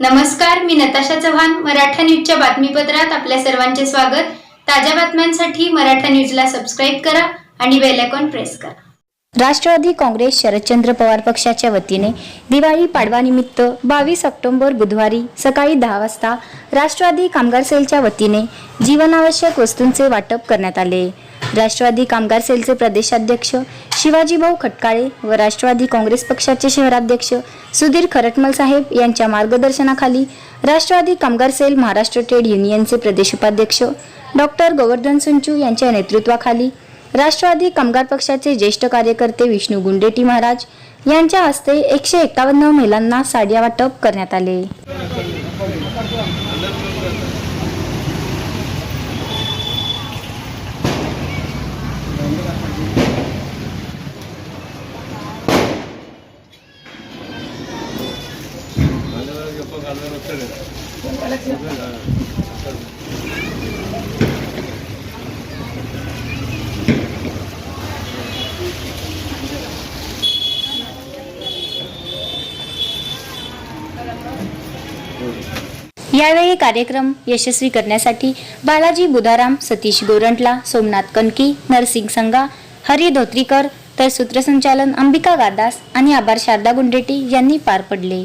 नमस्कार मी नताशा चव्हाण मराठा न्यूजच्या बातमीपत्रात आपल्या सर्वांचे स्वागत. ताज्या बातम्यांसाठी मराठा न्यूजला सबस्क्राईब करा आणि बेल आयकॉन प्रेस करा. राष्ट्रवादी काँग्रेस शरदचंद्र पवार पक्षाच्या वतीने दिवाळी पाडवानिमित्त बावीस ऑक्टोंबर बुधवारी सकाळी दहा वाजता राष्ट्रवादी कामगार सेलच्या वतीने जीवनावश्यक वस्तूंचे वाटप करण्यात आले. राष्ट्रवादी कामगार सेलचे प्रदेशाध्यक्ष शिवाजीभाऊ खटकाळे व राष्ट्रवादी काँग्रेस पक्षाचे शहराध्यक्ष सुधीर खरटमल साहेब यांच्या मार्गदर्शनाखाली राष्ट्रवादी कामगार सेल महाराष्ट्र ट्रेड युनियनचे प्रदेश उपाध्यक्ष डॉक्टर गोवर्धन सुंचू यांच्या नेतृत्वाखाली राष्ट्रवादी कामगार पक्षाचे ज्येष्ठ कार्यकर्ते विष्णू गुंडेटी महाराज यांच्या हस्ते एकशे एकावन्न महिलांना साड्या वाटप करण्यात आले. यावेळी कार्यक्रम यशस्वी करण्यासाठी बालाजी बुधाराम सतीश गोरंटला सोमनाथ कनकी नरसिंग संगा हरी धोत्रीकर तर सूत्रसंचालन अंबिका गादास आणि आभार शारदा गुंडेटी यांनी पार पडले.